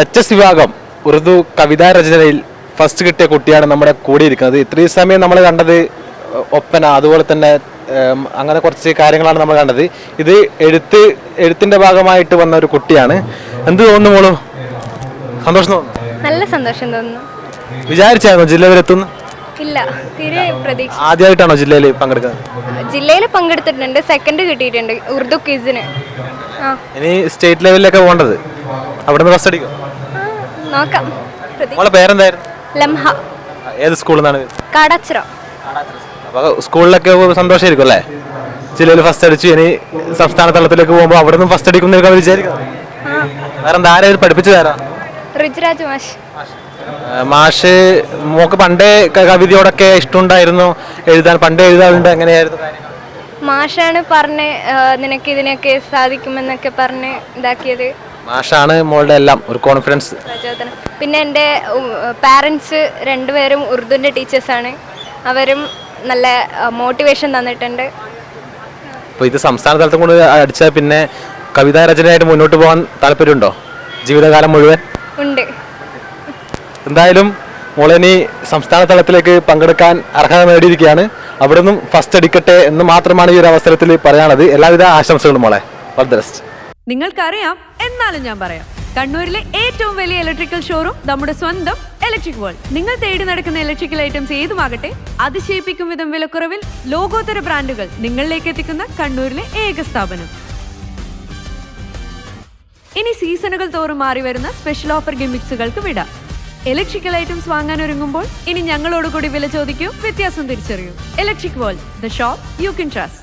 H S വിഭാഗം ഉറുദു കവിതാ രചനയിൽ ഫസ്റ്റ് കിട്ടിയ കുട്ടിയാണ് നമ്മുടെ കൂടെ ഇരിക്കുന്നത്. ഇത്രയും സമയം നമ്മൾ കണ്ടത് ഒപ്പന അതുപോലെ തന്നെ അങ്ങനെ കുറച്ച് കാര്യങ്ങളാണ് നമ്മൾ കണ്ടത്. ഇത് എഴുത്ത് എഴുത്തിന്റെ ഭാഗമായിട്ട് വന്ന ഒരു കുട്ടിയാണ്. എന്ത് തോന്നുന്നു മോളു? സന്തോഷം തോന്നുന്നു? നല്ല സന്തോഷം തോന്നുന്നു. വിചാരിച്ചായിരുന്നു ജില്ല വരെ എത്തുന്നു? ഇല്ല തീരെ പ്രതീക്ഷ ആദ്യമായിട്ടാണോ ജില്ലയിൽ പങ്കെടുക്കുന്നത്? ജില്ലയിൽ പങ്കെടുത്തിട്ടുണ്ട് സെക്കൻഡ് കിട്ടിയിട്ടുണ്ട് ഉറുദു ക്വിസിന് ഇനി സ്റ്റേറ്റ് ലെവലിലൊക്കെ പോകേണ്ടത്. അവിടുന്ന് ഫസ്റ്റ് അടിക്കും നോക്കാം. നമ്മളെ മോളെ പേരെന്തായിരുന്നു? ലംഹ. ഏത് സ്കൂളിൽ നിന്നാണ് കാടാച്ചിറ. അപ്പോൾ സ്കൂളിലൊക്കെ സന്തോഷമായിരിക്കും അല്ലേ? ജില്ലയിൽ ഫസ്റ്റ് അടിച്ചു ഇനി സംസ്ഥാന തലത്തിലേക്ക് പോകുമ്പോൾ അവിടെ നിന്ന് ഫസ്റ്റ് അടിക്കുന്ന വിചാരിക്കും വേറെ എന്താ ആരെയും പഠിപ്പിച്ചു തരാം മാഷ്. മാഷ് മോക്ക് പണ്ടേ കവിതയോടൊക്കെ ഇഷ്ടമുണ്ടായിരുന്നു. എഴുതാൻ പണ്ടേ എഴുതാറുണ്ട് എങ്ങനെയായിരുന്നു? മാഷാണ് പറഞ്ഞ് നിനക്ക് ഇതിനൊക്കെ സാധിക്കുമെന്നൊക്കെ പറഞ്ഞ് ഇതാക്കിയത്. മാഷാണ് മോളുടെ എല്ലാം ഒരു കോൺഫിഡൻസ് പ്രചോദനം. പിന്നെ എന്റെ പാരൻസ് രണ്ടുപേരും ഉറുദുവിന്റെ ടീച്ചേഴ്സാണ് അവരും നല്ല മോട്ടിവേഷൻ തന്നിട്ടുണ്ട്. അപ്പോൾ ഇത് സംസ്ഥാന തലത്തിൽ കൊണ്ട് അടിച്ചാൽ പിന്നെ കവിതാ രചനയായിട്ട് മുന്നോട്ട് പോകാൻ താല്പര്യമുണ്ടോ? ജീവിതകാലം മുഴുവൻ? ഉണ്ട്. എന്തായാലും മോളിനി സംസ്ഥാന തലത്തിലേക്ക് പങ്കെടുക്കാൻ അർഹത നേടിയിരിക്കുകയാണ്. അവിടെ നിന്നും ഫസ്റ്റ് അടിക്കട്ടെ എന്ന് മാത്രമാണ് ഈ ഒരു അവസരത്തിൽ പറയാനുള്ളത്. എല്ലാവിധ ആശംസകളും മോളെ. ഓൾ ദ ബെസ്റ്റ് നിങ്ങൾക്കറിയാം എന്നാലും ഞാൻ പറയാം. കണ്ണൂരിലെ ഏറ്റവും വലിയ ഇലക്ട്രിക്കൽ ഷോറൂം നമ്മുടെ സ്വന്തം ഇലക്ട്രിക് വേൾഡ് നിങ്ങൾ തേടി നടക്കുന്ന ഇലക്ട്രിക്കൽ ഐറ്റംസ് ഏതുമാകട്ടെ അതിശയിപ്പിക്കും വിധം വിലക്കുറവിൽ ലോകോത്തര ബ്രാൻഡുകൾ നിങ്ങളിലേക്ക് എത്തിക്കുന്ന കണ്ണൂരിലെ ഏക സ്ഥാപനം. ഇനി സീസണുകൾ തോറും മാറി വരുന്ന സ്പെഷ്യൽ ഓഫർ ഗിമിക്സുകൾക്ക് വിടാം. ഇലക്ട്രിക്കൽ ഐറ്റംസ് വാങ്ങാൻ ഒരുങ്ങുമ്പോൾ ഇനി ഞങ്ങളോട് കൂടി വില ചോദിക്കൂ വ്യത്യാസം തിരിച്ചറിയൂ. Electric world the shop you can trust